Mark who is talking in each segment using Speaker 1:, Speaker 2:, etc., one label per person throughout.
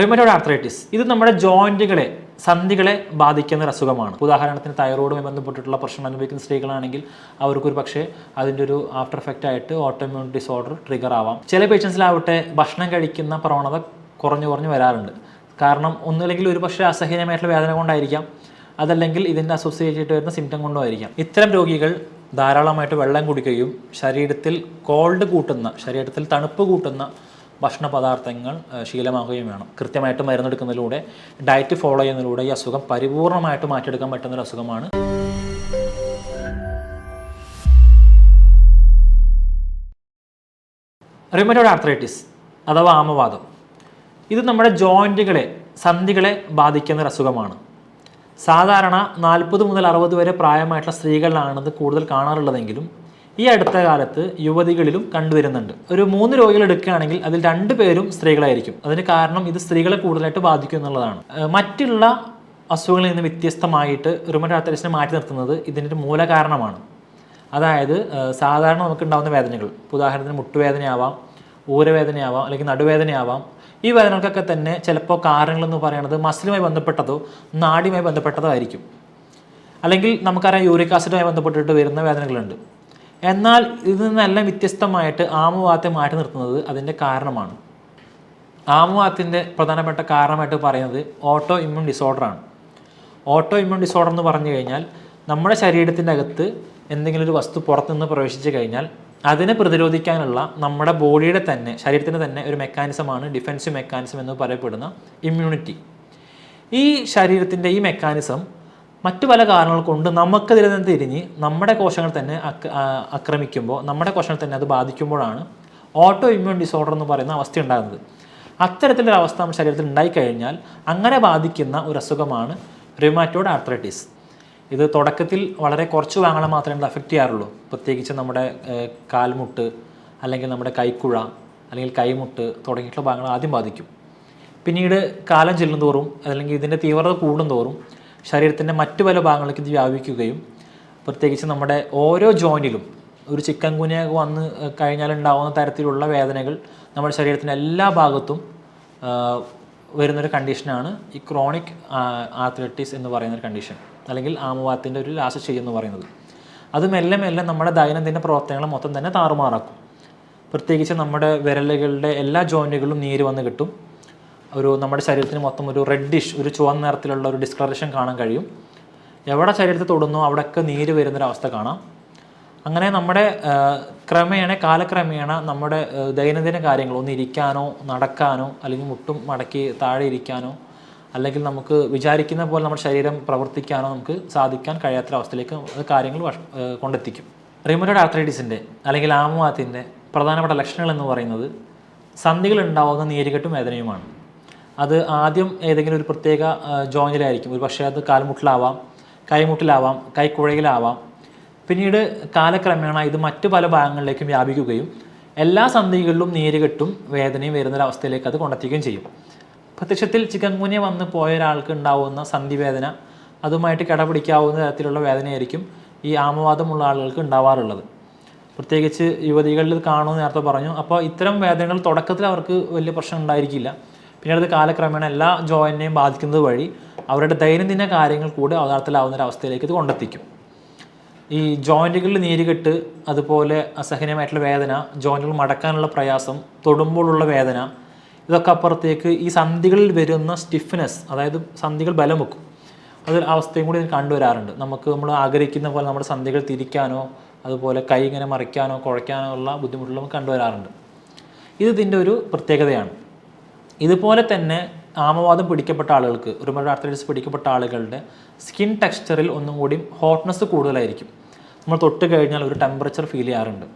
Speaker 1: Rheumatoid arthritis ഇത് നമ്മുടെ ജോയിന്റുകളെ സന്ധികളെ ബാധിക്കുന്ന ഒരു അസുഖമാണ്. ഉദാഹരണത്തിന് തൈറോയിഡുമായി ബന്ധപ്പെട്ടിട്ടുള്ള പ്രശ്നം അനുഭവിക്കുന്ന സ്ത്രീകളാണെങ്കിൽ അവർക്കൊരു പക്ഷേ അതിന്റെ ഒരു ആഫ്റ്റർ എഫക്റ്റ് ആയിട്ട് ഓട്ടോമ്യൂൺ ഡിസോർഡർ ട്രിഗർ ആവാം. ചില പേഷ്യൻസിലാവട്ടെ ഭക്ഷണം കഴിക്കുന്ന പ്രവണത കുറഞ്ഞു കുറഞ്ഞു വരാറുണ്ട്. കാരണം ഒന്നുമില്ലെങ്കിൽ ഒരു പക്ഷേ അസഹനീയമായിട്ടുള്ള വേദന കൊണ്ടായിരിക്കാം. അതല്ലെങ്കിൽ ഇതിന്റെ അസോസിയേറ്റ് ആയിട്ട് വരുന്ന സിംറ്റം കൊണ്ടും ആയിരിക്കാം. ഇത്തരം രോഗികൾ ധാരാളമായിട്ട് വെള്ളം കുടിക്കുകയും ശരീരത്തിൽ കോൾഡ് കൂട്ടുന്ന ശരീരത്തിൽ തണുപ്പ് കൂട്ടുന്ന ഭക്ഷണ പദാർത്ഥങ്ങൾ ശീലമാകുകയും വേണം. കൃത്യമായിട്ട് മരുന്നെടുക്കുന്നതിലൂടെ ഡയറ്റ് ഫോളോ ചെയ്യുന്നതിലൂടെ ഈ അസുഖം പരിപൂർണമായിട്ട് മാറ്റിയെടുക്കാൻ പറ്റുന്നൊരു അസുഖമാണ്. റിമറ്റോഡ് ആർത്രൈറ്റിസ് അഥവാ ആമവാദം. ഇത് നമ്മുടെ ജോയിന്റുകളെ സന്ധികളെ ബാധിക്കുന്ന ഒരു അസുഖമാണ്. സാധാരണ നാൽപ്പത് മുതൽ അറുപത് വരെ പ്രായമായിട്ടുള്ള സ്ത്രീകളിലാണിത് കൂടുതൽ കാണാറുള്ളതെങ്കിലും ഈ അടുത്ത കാലത്ത് യുവതികളിലും കണ്ടുവരുന്നുണ്ട്. ഒരു മൂന്ന് രോഗികൾ എടുക്കുകയാണെങ്കിൽ അതിൽ രണ്ട് പേരും സ്ത്രീകളായിരിക്കും. അതിന് കാരണം ഇത് സ്ത്രീകളെ കൂടുതലായിട്ട് ബാധിക്കും എന്നുള്ളതാണ്. മറ്റുള്ള അസുഖങ്ങളിൽ നിന്ന് വ്യത്യസ്തമായിട്ട് റുമറ്റോഡ് മാറ്റി നിർത്തുന്നത് ഇതിന്റെ ഒരു മൂല കാരണമാണ് അതായത് സാധാരണ നമുക്ക് ഉണ്ടാകുന്ന വേദനകൾ ഉദാഹരണത്തിന് മുട്ടുവേദനയാവാം ഊരവേദനയാവാം അല്ലെങ്കിൽ നടുവേദനയാവാം. ഈ വേദനകൾക്കൊക്കെ തന്നെ ചിലപ്പോൾ കാരണങ്ങളെന്ന് പറയുന്നത് മസിലുമായി ബന്ധപ്പെട്ടതോ നാടിയുമായി ബന്ധപ്പെട്ടതോ ആയിരിക്കും. അല്ലെങ്കിൽ നമുക്കറിയാം യൂറിക് ആസിഡുമായി ബന്ധപ്പെട്ടിട്ട് വരുന്ന വേദനകളുണ്ട്. എന്നാൽ ഇതിൽ നിന്നെല്ലാം വ്യത്യസ്തമായിട്ട് ആമവാദത്തെ മാറ്റി നിർത്തുന്നത് അതിന്റെ കാരണമാണ്. ആമവാദത്തിന്റെ പ്രധാനപ്പെട്ട കാരണമായിട്ട് പറയുന്നത് ഓട്ടോ ഇമ്മ്യൂൺ ഡിസോർഡറാണ് ഓട്ടോ ഇമ്മ്യൂൺ ഡിസോർഡർ എന്ന് പറഞ്ഞു കഴിഞ്ഞാൽ നമ്മുടെ ശരീരത്തിന്റെ അകത്ത് എന്തെങ്കിലും ഒരു വസ്തു പുറത്തുനിന്ന് പ്രവേശിച്ചു കഴിഞ്ഞാൽ അതിനെ പ്രതിരോധിക്കാനുള്ള നമ്മുടെ ബോഡിയുടെ തന്നെ ശരീരത്തിന്റെ തന്നെ ഒരു മെക്കാനിസമാണ് ഡിഫെൻസീവ് മെക്കാനിസം എന്ന് പറയപ്പെടുന്ന ഇമ്മ്യൂണിറ്റി ഈ ശരീരത്തിന്റെ ഈ മെക്കാനിസം മറ്റു പല കാരണങ്ങൾ കൊണ്ട് നമുക്കതിൽ നിന്ന് തിരിഞ്ഞ് നമ്മുടെ കോശങ്ങൾ തന്നെ ആക്രമിക്കുമ്പോൾ നമ്മുടെ കോശങ്ങൾ തന്നെ അത് ബാധിക്കുമ്പോഴാണ് ഓട്ടോ ഇമ്മ്യൂൺ ഡിസോർഡർ എന്ന് പറയുന്ന അവസ്ഥ ഉണ്ടാകുന്നത്. അത്തരത്തിലൊരു അവസ്ഥ നമ്മുടെ ശരീരത്തിൽ ഉണ്ടായിക്കഴിഞ്ഞാൽ അങ്ങനെ ബാധിക്കുന്ന ഒരു അസുഖമാണ് റിമാറ്റോഡ് ആർത്രൈറ്റിസ് ഇത് തുടക്കത്തിൽ വളരെ കുറച്ച് ഭാഗങ്ങളെ മാത്രമേ ഇത് അഫക്റ്റ് ചെയ്യാറുള്ളൂ. പ്രത്യേകിച്ച് നമ്മുടെ കാൽമുട്ട് അല്ലെങ്കിൽ നമ്മുടെ കൈക്കുഴ അല്ലെങ്കിൽ കൈമുട്ട് തുടങ്ങിയിട്ടുള്ള ഭാഗങ്ങൾ ആദ്യം ബാധിക്കും. പിന്നീട് കാലം ചെല്ലുന്തോറും അല്ലെങ്കിൽ ഇതിന്റെ തീവ്രത കൂടുന്തോറും ശരീരത്തിന്റെ മറ്റു പല ഭാഗങ്ങളിലേക്ക് ഇത് വ്യാപിക്കുകയും പ്രത്യേകിച്ച് നമ്മുടെ ഓരോ ജോയിന്റിലും ഒരു ചിക്കൻ കുനിയൊക്കെ വന്ന് കഴിഞ്ഞാൽ ഉണ്ടാകുന്ന തരത്തിലുള്ള വേദനകൾ നമ്മുടെ ശരീരത്തിന്റെ എല്ലാ ഭാഗത്തും വരുന്നൊരു കണ്ടീഷനാണ് ഈ ക്രോണിക് ആർത്രൈറ്റിസ് എന്ന് പറയുന്നൊരു കണ്ടീഷൻ അല്ലെങ്കിൽ ആമവാത്തിന്റെ ഒരു സ്റ്റേജ് എന്ന് പറയുന്നത്. അത് മെല്ലെ മെല്ലെ നമ്മുടെ ദൈനംദിന പ്രവർത്തനങ്ങൾ മൊത്തം തന്നെ താറുമാറാക്കും. പ്രത്യേകിച്ച് നമ്മുടെ വിരലുകളുടെ എല്ലാ ജോയിന്റുകളിലും നീര് വന്ന് കിട്ടും. ഒരു നമ്മുടെ ശരീരത്തിന് മൊത്തം ഒരു റെഡിഷ് ഒരു ചുവന്ന നിറത്തിലുള്ള ഒരു ഡിസ്കളറേഷൻ കാണാൻ കഴിയും. എവിടെ ശരീരത്തിൽ തൊടുന്നോ അവിടെയൊക്കെ നീര് വരുന്നൊരവസ്ഥ കാണാം. അങ്ങനെ നമ്മുടെ ക്രമേണ കാലക്രമേണ നമ്മുടെ ദൈനംദിന കാര്യങ്ങൾ ഒന്ന് ഇരിക്കാനോ നടക്കാനോ അല്ലെങ്കിൽ മുട്ടും മടക്കി താഴെ ഇരിക്കാനോ അല്ലെങ്കിൽ നമുക്ക് വിചാരിക്കുന്ന പോലെ നമ്മുടെ ശരീരം പ്രവർത്തിക്കാനോ നമുക്ക് സാധിക്കാൻ കഴിയാത്ത അവസ്ഥയിലേക്ക് കാര്യങ്ങൾ കൊണ്ടെത്തിക്കും. റിമറ്റോഡ് ആർത്രൈറ്റിസിന്റെ അല്ലെങ്കിൽ ആമവാത്തിന്റെ പ്രധാനപ്പെട്ട ലക്ഷണങ്ങൾ എന്ന് പറയുന്നത് സന്ധികൾ ഉണ്ടാവുന്ന നീരുകെട്ടും വേദനയുമാണ്. അത് ആദ്യം ഏതെങ്കിലും ഒരു പ്രത്യേക ജോയിന്റിലായിരിക്കും ഒരു പക്ഷേ അത് കാൽമുട്ടിലാവാം കൈമുട്ടിലാവാം കൈക്കുഴയിലാവാം. പിന്നീട് കാലക്രമേണ ഇത് മറ്റു പല ഭാഗങ്ങളിലേക്കും വ്യാപിക്കുകയും എല്ലാ സന്ധികളിലും നീരുകെട്ടും വേദനയും വരുന്നൊരവസ്ഥയിലേക്ക് അത് കൊണ്ടെത്തിക്കുകയും ചെയ്യും. പ്രത്യക്ഷത്തിൽ ചിക്കൻ ഗുനിയ വന്ന് പോയ ഒരാൾക്ക് ഉണ്ടാവുന്ന സന്ധിവേദന അതുമായിട്ട് കിടപിടിക്കാവുന്ന തരത്തിലുള്ള വേദനയായിരിക്കും ഈ ആമവാദമുള്ള ആളുകൾക്ക് ഉണ്ടാവാറുള്ളത്. പ്രത്യേകിച്ച് യുവതികളിൽ കാണുമെന്ന് നേരത്തെ പറഞ്ഞു. അപ്പോൾ ഇത്തരം വേദനകൾ തുടക്കത്തിൽ അവർക്ക് വലിയ പ്രശ്നം ഉണ്ടായിരിക്കില്ല പിന്നീട് അത് കാലക്രമേണ എല്ലാ ജോയിനെയും ബാധിക്കുന്നത് വഴി അവരുടെ ദൈനംദിന കാര്യങ്ങൾ കൂടി അവതാരത്തിലാവുന്ന ഒരു അവസ്ഥയിലേക്ക് ഇത് കൊണ്ടെത്തിക്കും. ഈ ജോയിന്റുകളിൽ നീരുകെട്ട് അതുപോലെ അസഹനീയമായിട്ടുള്ള വേദന ജോയിന്റുകൾ മടക്കാനുള്ള പ്രയാസം തൊടുമ്പോഴുള്ള വേദന ഇതൊക്കെ അപ്പുറത്തേക്ക് ഈ സന്ധികളിൽ വരുന്ന സ്റ്റിഫ്നെസ് അതായത് സന്ധികൾ ബലം വെക്കും അതൊരു അവസ്ഥയും കൂടി കണ്ടുവരാറുണ്ട്. നമുക്ക് നമ്മൾ ആഗ്രഹിക്കുന്ന പോലെ നമ്മുടെ സന്ധികൾ തിരിക്കാനോ അതുപോലെ കൈ ഇങ്ങനെ മറിക്കാനോ കുഴയ്ക്കാനോ ഉള്ള ബുദ്ധിമുട്ടുകൾ നമുക്ക് കണ്ടുവരാറുണ്ട്. ഇത് ഇതിന്റെ ഒരു പ്രത്യേകതയാണ്. ഇതുപോലെ തന്നെ ആമവാദം പിടിക്കപ്പെട്ട ആളുകൾക്ക് റുമറ്റോയ്ഡ് ആർത്രൈറ്റിസ് പിടിക്കപ്പെട്ട ആളുകളുടെ സ്കിൻ ടെക്സ്ചറിൽ ഒന്നും കൂടി ഹോട്ട്നെസ് കൂടുതലായിരിക്കും. നമ്മൾ തൊട്ട് കഴിഞ്ഞാൽ ഒരു ടെമ്പറേച്ചർ ഫീൽ ചെയ്യാറുണ്ട്.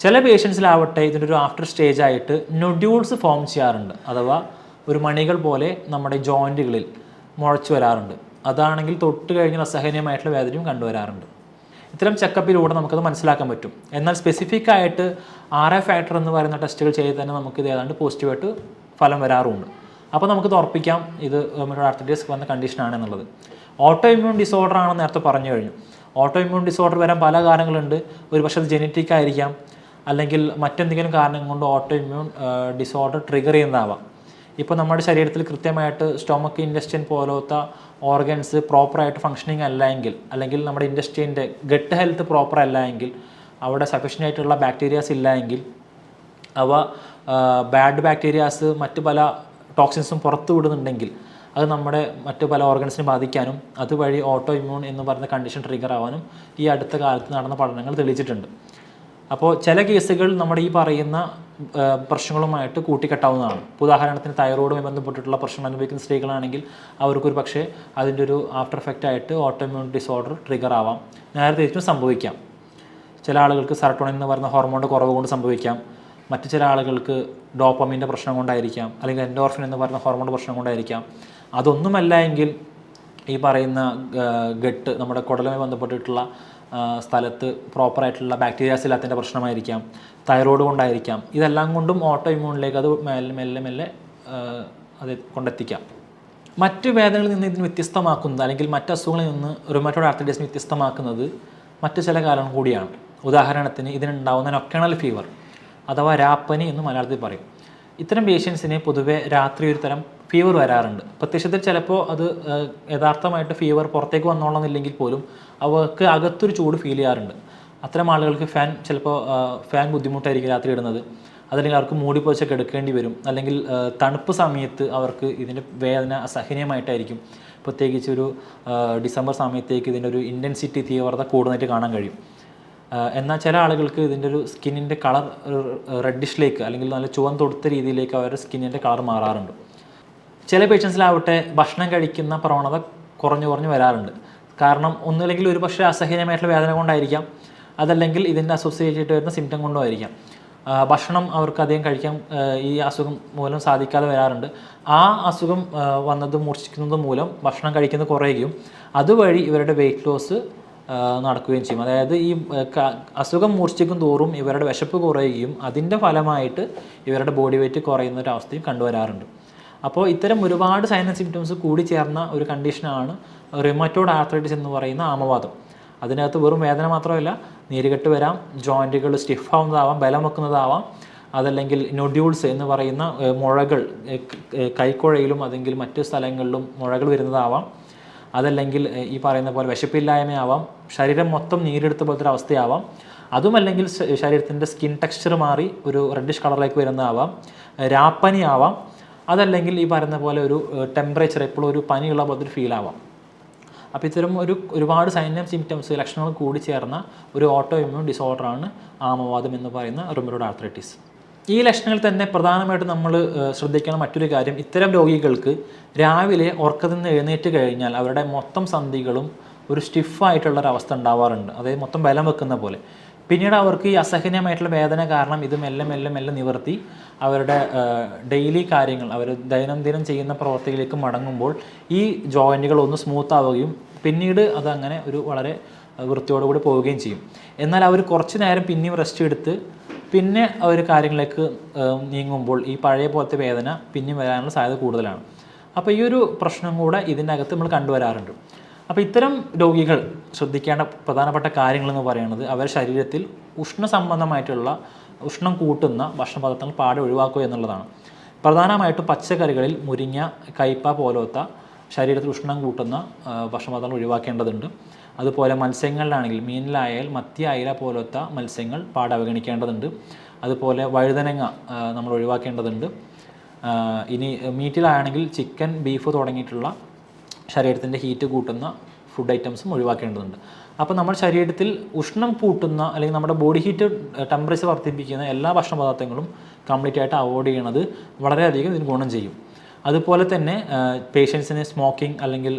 Speaker 1: ചില പേഷ്യൻസിലാവട്ടെ ഇതിന്റെ ഒരു ആഫ്റ്റർ സ്റ്റേജ് ആയിട്ട് നൊഡ്യൂൾസ് ഫോം ചെയ്യാറുണ്ട്. അഥവാ ഒരു മണികൾ പോലെ നമ്മുടെ ജോയിന്റുകളിൽ മുഴച്ചു വരാറുണ്ട്. അതാണെങ്കിൽ തൊട്ട് കഴിഞ്ഞാൽ അസഹനീയമായിട്ടുള്ള വേദനയും കണ്ടുവരാറുണ്ട് ഇത്തരം ചെക്കപ്പിലൂടെ നമുക്കത് മനസ്സിലാക്കാൻ പറ്റും. എന്നാൽ സ്പെസിഫിക് ആയിട്ട് ആർ എ ഫാക്ടർ എന്ന് പറയുന്ന ടെസ്റ്റുകൾ ചെയ്ത് തന്നെ നമുക്ക് ഇത് ഏതാണ്ട് പോസിറ്റീവായിട്ട് ഫലം വരാറുമുണ്ട് അപ്പോൾ നമുക്ക് ഉറപ്പിക്കാം. ഇത് ആർത്തറ്റിസ് വന്ന കണ്ടീഷനാണ് എന്നുള്ളത്. ഓട്ടോ ഇമ്മ്യൂൺ ഡിസോർഡർ ആണെന്ന് നേരത്തെ പറഞ്ഞു കഴിഞ്ഞു. ഓട്ടോ ഇമ്മ്യൂൺ ഡിസോർഡർ വരാൻ പല കാരണങ്ങളുണ്ട്. ഒരു പക്ഷേ അത് ജനറ്റിക് ആയിരിക്കാം. അല്ലെങ്കിൽ മറ്റെന്തെങ്കിലും കാരണം കൊണ്ട് ഓട്ടോ ഇമ്മ്യൂൺ ഡിസോർഡർ ട്രിഗർ ചെയ്യുന്നതാവാം. ഇപ്പോൾ നമ്മുടെ ശരീരത്തിൽ കൃത്യമായിട്ട് സ്റ്റൊമക്ക് ഇൻഡസ്റ്റൈൻ പോലത്തെ ഓർഗൻസ് പ്രോപ്പറായിട്ട് ഫങ്ഷനിങ് അല്ല എങ്കിൽ അല്ലെങ്കിൽ നമ്മുടെ ഇൻഡസ്ട്രീന്റെ ഗട്ട് ഹെൽത്ത് പ്രോപ്പർ അല്ല എങ്കിൽ അവിടെ സഫീഷ്യന്റ് ആയിട്ടുള്ള ബാക്ടീരിയാസ് ഇല്ല എങ്കിൽ അവ ബാഡ് ബാക്ടീരിയാസ് മറ്റ് പല ടോക്സിൻസും പുറത്തു വിടുന്നുണ്ടെങ്കിൽ അത് നമ്മുടെ മറ്റു പല ഓർഗൻസിനെ ബാധിക്കാനും അതുവഴി ഓട്ടോ ഇമ്മ്യൂൺ എന്ന് പറയുന്ന കണ്ടീഷൻ ട്രിഗർ ആവാനും ഈ അടുത്ത കാലത്ത് നടന്ന പഠനങ്ങൾ തെളിയിച്ചിട്ടുണ്ട്. അപ്പോൾ ചില കേസുകൾ നമ്മുടെ ഈ പറയുന്ന പ്രശ്നങ്ങളുമായിട്ട് കൂട്ടിക്കെട്ടാവുന്നതാണ്. ഉദാഹരണത്തിന് തൈറോയിഡുമായി ബന്ധപ്പെട്ടിട്ടുള്ള പ്രശ്നം അനുഭവിക്കുന്ന സ്ത്രീകളാണെങ്കിൽ അവർക്കൊരു പക്ഷേ അതിന്റെ ഒരു ആഫ്റ്റർ എഫക്റ്റ് ആയിട്ട് ഓട്ടോ ഇമ്മ്യൂൺ ഡിസോർഡർ ട്രിഗർ ആവാം. നേരത്തെ തിരിച്ചും സംഭവിക്കാം. ചില ആളുകൾക്ക് സെറട്ടോണിൻ എന്ന് പറയുന്ന ഹോർമോണിന്റെ കുറവ് കൊണ്ട് സംഭവിക്കാം. മറ്റു ചില ആളുകൾക്ക് ഡോപ്പമിന്റെ പ്രശ്നം കൊണ്ടായിരിക്കാം അല്ലെങ്കിൽ എൻഡോർഫിൻ എന്ന് പറയുന്ന ഹോർമോൺ പ്രശ്നം കൊണ്ടായിരിക്കാം. അതൊന്നുമല്ല എങ്കിൽ ഈ പറയുന്ന ഗട്ട് നമ്മുടെ കുടലുമായി ബന്ധപ്പെട്ടിട്ടുള്ള സ്ഥലത്ത് പ്രോപ്പറായിട്ടുള്ള ബാക്ടീരിയാസ് ഇല്ലാത്തതിന്റെ പ്രശ്നമായിരിക്കാം. തൈറോയ്ഡ് കൊണ്ടായിരിക്കാം. ഇതെല്ലാം കൊണ്ടും ഓട്ടോ ഇമ്മ്യൂണിലേക്ക് അത് മെല്ലെ മെല്ലെ മെല്ലെ അത് കൊണ്ടെത്തിക്കാം. മറ്റ് വേദനകളിൽ നിന്ന് ഇതിന് വ്യത്യസ്തമാക്കുന്നത് അല്ലെങ്കിൽ മറ്റ് അസുഖങ്ങളിൽ നിന്ന് റുമാറ്റോഡ് ആർത്തൈറ്റിസിന് വ്യത്യസ്തമാക്കുന്നത് മറ്റ് ചില കാരണം കൂടിയാണ്. ഉദാഹരണത്തിന് ഇതിനുണ്ടാവുന്ന നൊക്കണൽ ഫീവർ അഥവാ രാപ്പനി എന്ന് മലയാളത്തിൽ പറയും. ഇത്തരം പേഷ്യൻസിന് പൊതുവേ രാത്രി ഒരു തരം ഫീവർ വരാറുണ്ട്. പ്രത്യക്ഷത്തിൽ ചിലപ്പോൾ അത് യഥാർത്ഥമായിട്ട് ഫീവർ പുറത്തേക്ക് വന്നോളന്നില്ലെങ്കിൽ പോലും അവർക്ക് അകത്തൊരു ചൂട് ഫീൽ ചെയ്യാറുണ്ട്. അത്തരം ആളുകൾക്ക് ഫാൻ ചിലപ്പോൾ ഫാൻ ബുദ്ധിമുട്ടായിരിക്കും രാത്രി ഇടുന്നത്. അതല്ലെങ്കിൽ അവർക്ക് മൂടി പൊതിച്ചൊക്കെ എടുക്കേണ്ടി വരും. അല്ലെങ്കിൽ തണുപ്പ് സമയത്ത് അവർക്ക് ഇതിന്റെ വേദന അസഹനീയമായിട്ടായിരിക്കും. പ്രത്യേകിച്ച് ഒരു ഡിസംബർ സമയത്തേക്ക് ഇതിന്റെ ഒരു ഇന്റൻസിറ്റി തീവ്രത കൂടുതലായിട്ട് കാണാൻ കഴിയും. എന്നാൽ ചില ആളുകൾക്ക് ഇതിന്റെ ഒരു സ്കിന്നിന്റെ കളർ റെഡിഷിലേക്ക് അല്ലെങ്കിൽ നല്ല ചുവൻ തൊടുത്ത രീതിയിലേക്ക് അവരുടെ സ്കിന്നിന്റെ കളർ മാറാറുണ്ട്. ചില പേഷ്യൻസിലാവട്ടെ ഭക്ഷണം കഴിക്കുന്ന പ്രവണത കുറഞ്ഞു കുറഞ്ഞു വരാറുണ്ട്. കാരണം ഒന്നുമില്ലെങ്കിൽ ഒരു പക്ഷേ അസഹനീയമായിട്ടുള്ള വേദന കൊണ്ടായിരിക്കാം. അതല്ലെങ്കിൽ ഇതിന്റെ അസോസിയേറ്റ് ആയിട്ട് വരുന്ന സിംറ്റം കൊണ്ടും ആയിരിക്കാം. ഭക്ഷണം അവർക്ക് അധികം കഴിക്കാൻ ഈ അസുഖം മൂലം സാധിക്കാതെ വരാറുണ്ട്. ആ അസുഖം വന്നത് മൂർച്ഛിക്കുന്നത് മൂലം ഭക്ഷണം കഴിക്കുന്നത് കുറയുകയും അതുവഴി ഇവരുടെ വെയിറ്റ് ലോസ് നടക്കുകയും ചെയ്യും. അതായത് ഈ അസുഖം മൂർച്ഛിക്കും തോറും ഇവരുടെ വിശപ്പ് കുറയുകയും അതിന്റെ ഫലമായിട്ട് ഇവരുടെ ബോഡി വെയിറ്റ് കുറയുന്ന ഒരു അവസ്ഥയും കണ്ടുവരാറുണ്ട്. അപ്പോൾ ഇത്തരം ഒരുപാട് സൈനസ് സിംറ്റംസ് കൂടി ചേർന്ന ഒരു കണ്ടീഷനാണ് റിമറ്റോഡ് ആർത്രൈറ്റിസ് എന്ന് പറയുന്ന ആമവാദം. അതിനകത്ത് വെറും വേദന മാത്രമല്ല നീരുകെട്ട് വരാം ജോയിന്റുകൾ സ്റ്റിഫ് ആവുന്നതാവാം ബലം വെക്കുന്നതാവാം അതല്ലെങ്കിൽ നൊഡ്യൂൾസ് എന്ന് പറയുന്ന മുഴകൾ കൈക്കുഴയിലും അല്ലെങ്കിൽ മറ്റു സ്ഥലങ്ങളിലും മുഴകൾ വരുന്നതാവാം. അതല്ലെങ്കിൽ ഈ പറയുന്ന പോലെ വിശപ്പില്ലായ്മയാവാം ശരീരം മൊത്തം നീരെടുത്ത പോലത്തെ ഒരു അവസ്ഥയാവാം. അതുമല്ലെങ്കിൽ ശരീരത്തിന്റെ സ്കിൻ ടെക്സ്ചർ മാറി ഒരു റെഡിഷ് കളറിലേക്ക് വരുന്നതാവാം. രാപ്പനി ആവാം അതല്ലെങ്കിൽ ഈ പറയുന്ന പോലെ ഒരു ടെമ്പറേച്ചർ എപ്പോഴും ഒരു പനിയുള്ള പോലത്തെ ഒരു ഫീൽ ആവാം. അപ്പോൾ ഇത്തരം ഒരു ഒരുപാട് സൈന്യം സിംറ്റംസ് ലക്ഷണങ്ങൾ കൂടി ചേർന്ന ഒരു ഓട്ടോ ഇമ്മ്യൂൺ ഡിസോർഡറാണ് ആമവാദം എന്ന് പറയുന്ന റുമറോഡ് ആർത്രൈറ്റിസ് ഈ ലക്ഷണങ്ങൾ തന്നെ പ്രധാനമായിട്ടും നമ്മൾ ശ്രദ്ധിക്കണം മറ്റൊരു കാര്യം ഇത്തരം രോഗികൾക്ക് രാവിലെ ഉറക്കത്തിൽ നിന്ന് എഴുന്നേറ്റ് കഴിഞ്ഞാൽ അവരുടെ മൊത്തം സന്ധികളും ഒരു സ്റ്റിഫായിട്ടുള്ള ഒരു അവസ്ഥ ഉണ്ടാവാറുണ്ട്. അതായത് മൊത്തം ബലം വെക്കുന്ന പോലെ. പിന്നീട് അവർക്ക് ഈ അസഹനീയമായിട്ടുള്ള വേദന കാരണം ഇത് മെല്ലെ മെല്ലെ മെല്ലെ നിവർത്തി. അവരുടെ ഡെയിലി കാര്യങ്ങൾ അവർ ദൈനംദിനം ചെയ്യുന്ന പ്രവർത്തികളിലേക്ക് മടങ്ങുമ്പോൾ ഈ ജോയിന്റുകൾ ഒന്ന് സ്മൂത്ത് ആവുകയും പിന്നീട് അതങ്ങനെ ഒരു വളരെ വൃത്തിയോടുകൂടി പോവുകയും ചെയ്യും. എന്നാൽ അവർ കുറച്ച് നേരം പിന്നെയും റെസ്റ്റ് എടുത്ത് പിന്നെ അവർ കാര്യങ്ങളിലേക്ക് നീങ്ങുമ്പോൾ ഈ പഴയ പോലത്തെ വേദന പിന്നെയും വരാനുള്ള സാധ്യത കൂടുതലാണ്. അപ്പോൾ ഈ ഒരു പ്രശ്നം കൂടെ ഇതിന്റെ അകത്ത് നമ്മൾ കണ്ടുവരാറുണ്ട്. അപ്പോൾ ഇത്തരം രോഗികൾ ശ്രദ്ധിക്കേണ്ട പ്രധാനപ്പെട്ട കാര്യങ്ങളെന്ന് പറയുന്നത് അവരുടെ ശരീരത്തിൽ ഉഷ്ണ സംബന്ധമായിട്ടുള്ള ഉഷ്ണം കൂട്ടുന്ന ഭക്ഷണപദാർത്ഥങ്ങൾ പാടെ ഒഴിവാക്കുക എന്നുള്ളതാണ്. പ്രധാനമായിട്ടും പച്ചക്കറികളിൽ മുരിങ്ങ കയ്പ പോലത്തെ ശരീരത്തിൽ ഉഷ്ണം കൂട്ടുന്ന ഭക്ഷണപദാർത്ഥങ്ങൾ ഒഴിവാക്കേണ്ടതുണ്ട്. അതുപോലെ മത്സ്യങ്ങളിലാണെങ്കിൽ മീനിലായാൽ മത്തി അയില പോലത്തെ മത്സ്യങ്ങൾ പാടെ അവഗണിക്കേണ്ടതുണ്ട്. അതുപോലെ വഴുതനങ്ങ നമ്മൾ ഒഴിവാക്കേണ്ടതുണ്ട്. ഇനി മീറ്റിലാണെങ്കിൽ ചിക്കൻ ബീഫ് തുടങ്ങിയിട്ടുള്ള ശരീരത്തിന്റെ ഹീറ്റ് കൂട്ടുന്ന ഫുഡ് ഐറ്റംസും ഒഴിവാക്കേണ്ടതുണ്ട്. അപ്പോൾ നമ്മുടെ ശരീരത്തിൽ ഉഷ്ണം കൂട്ടുന്ന അല്ലെങ്കിൽ നമ്മുടെ ബോഡി ഹീറ്റ് ടെമ്പറേച്ചർ വർദ്ധിപ്പിക്കുന്ന എല്ലാ ഭക്ഷണ പദാർത്ഥങ്ങളും കംപ്ലീറ്റ് ആയിട്ട് അവോയ്ഡ് ചെയ്യണത് വളരെയധികം ഇതിന് ഗുണം ചെയ്യും. അതുപോലെ തന്നെ പേഷ്യൻസിന് സ്മോക്കിംഗ് അല്ലെങ്കിൽ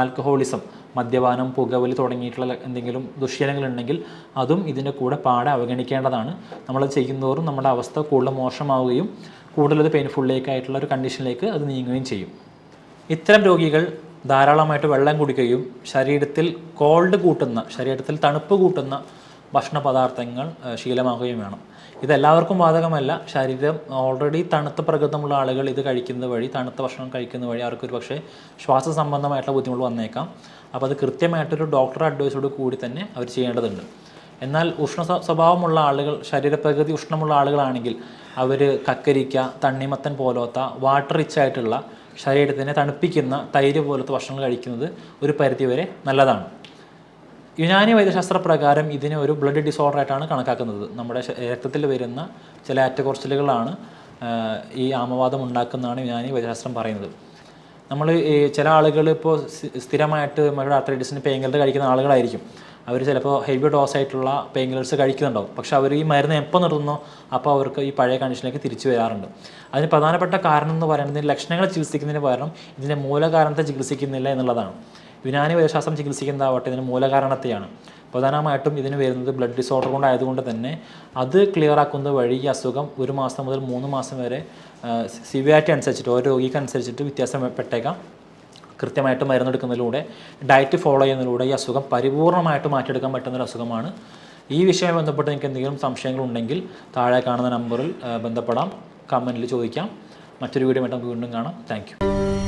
Speaker 1: ആൽക്കഹോളിസം മദ്യപാനം പുകവലി തുടങ്ങിയിട്ടുള്ള എന്തെങ്കിലും ദുശ്ശീലങ്ങളുണ്ടെങ്കിൽ അതും ഇതിന്റെ കൂടെ പാടെ അവഗണിക്കേണ്ടതാണ്. നമ്മൾ ചെയ്യുന്നതോറും നമ്മുടെ അവസ്ഥ കൂടുതൽ മോശമാവുകയും കൂടുതലത് പെയിൻഫുള്ളിലേക്കായിട്ടുള്ള ഒരു കണ്ടീഷനിലേക്ക് അത് നീങ്ങുകയും ചെയ്യും. ഇത്തരം രോഗികൾ ധാരാളമായിട്ട് വെള്ളം കുടിക്കുകയും ശരീരത്തിൽ കോൾഡ് കൂട്ടുന്ന ശരീരത്തിൽ തണുപ്പ് കൂട്ടുന്ന ഭക്ഷണ പദാർത്ഥങ്ങൾ ശീലമാക്കുകയും വേണം. ഇതെല്ലാവർക്കും ബാധകമല്ല. ശരീരം ഓൾറെഡി തണുത്ത പ്രകൃതമുള്ള ആളുകൾ ഇത് കഴിക്കുന്നത് വഴി തണുത്ത ഭക്ഷണം കഴിക്കുന്ന വഴി അവർക്ക് ഒരു പക്ഷേ ശ്വാസ സംബന്ധമായിട്ടുള്ള ബുദ്ധിമുട്ട് വന്നേക്കാം. അപ്പോൾ അത് കൃത്യമായിട്ടൊരു ഡോക്ടർ അഡ്വൈസോട് കൂടി തന്നെ അവർ ചെയ്യേണ്ടതുണ്ട്. എന്നാൽ ഉഷ്ണ സ്വഭാവമുള്ള ആളുകൾ ശരീരപ്രകൃതി ഉഷ്ണമുള്ള ആളുകളാണെങ്കിൽ അവർ കക്കരിക്ക തണ്ണിമത്തൻ പോലത്തെ വാട്ടർ റിച്ച് ആയിട്ടുള്ള ശരീരത്തിനെ തണുപ്പിക്കുന്ന തൈര് പോലത്തെ ഭക്ഷണങ്ങൾ കഴിക്കുന്നത് ഒരു പരിധിവരെ നല്ലതാണ്. യുനാനി വൈദ്യശാസ്ത്ര പ്രകാരം ഇതിനെ ഒരു ബ്ലഡ് ഡിസോർഡർ ആയിട്ടാണ് കണക്കാക്കുന്നത്. നമ്മുടെ രക്തത്തിൽ വരുന്ന ചില ആറ്റകുറച്ചിലുകളാണ് ഈ ആമവാദം ഉണ്ടാക്കുന്നതാണ് യുനാനി വൈദ്യശാസ്ത്രം പറയുന്നത്. നമ്മൾ ചില ആളുകൾ ഇപ്പോൾ സ്ഥിരമായിട്ട് നമ്മുടെ ആർത്രൈറ്റിസിന് പെയിൻ കഴിക്കുന്ന ആളുകളായിരിക്കും. അവർ ചിലപ്പോൾ ഹെവി ഡോസ് ആയിട്ടുള്ള പെയിൻ കില്ലേഴ്സ് കഴിക്കുന്നുണ്ടാവും. പക്ഷെ അവർ ഈ മരുന്ന് എപ്പോൾ നിർത്തുന്നോ അപ്പോൾ അവർക്ക് ഈ പഴയ കണ്ടീഷനിലേക്ക് തിരിച്ചു വരാറുണ്ട്. അതിന് പ്രധാനപ്പെട്ട കാരണം എന്ന് പറയുന്നത് ലക്ഷണങ്ങൾ ചികിത്സിക്കുന്നതിന് പകരം ഇതിന്റെ മൂലകാരണത്തെ ചികിത്സിക്കുന്നില്ല എന്നുള്ളതാണ്. യുനാനി വൈദ്യശാസ്ത്രം ചികിത്സിക്കുന്നതാവട്ടെ ഇതിന് മൂലകാരണത്തെയാണ്. പ്രധാനമായിട്ടും ഇതിന് വരുന്നത് ബ്ലഡ് ഡിസോർഡർ കൊണ്ടായതുകൊണ്ട് തന്നെ അത് ക്ലിയർ ആക്കുന്നത് വഴി ഈ അസുഖം ഒരു മാസം മുതൽ മൂന്ന് മാസം വരെ സിവിയാരിറ്റി അനുസരിച്ചിട്ട് ഓരോ രോഗിക്ക് അനുസരിച്ചിട്ട് വ്യത്യാസപ്പെട്ടേക്കാം കൃത്യമായിട്ട് മരുന്നെടുക്കുന്നതിലൂടെ ഡയറ്റ് ഫോളോ ചെയ്യുന്നതിലൂടെ ഈ അസുഖം പരിപൂർണമായിട്ട് മാറ്റിയെടുക്കാൻ പറ്റുന്നൊരു അസുഖമാണ്. ഈ വിഷയവുമായി ബന്ധപ്പെട്ട് നിങ്ങൾക്ക് എന്തെങ്കിലും സംശയങ്ങളുണ്ടെങ്കിൽ താഴെ കാണുന്ന നമ്പറിൽ ബന്ധപ്പെടാം. കമന്റിൽ ചോദിക്കാം. മറ്റൊരു വീഡിയോ നമുക്ക് വീണ്ടും കാണാം. താങ്ക്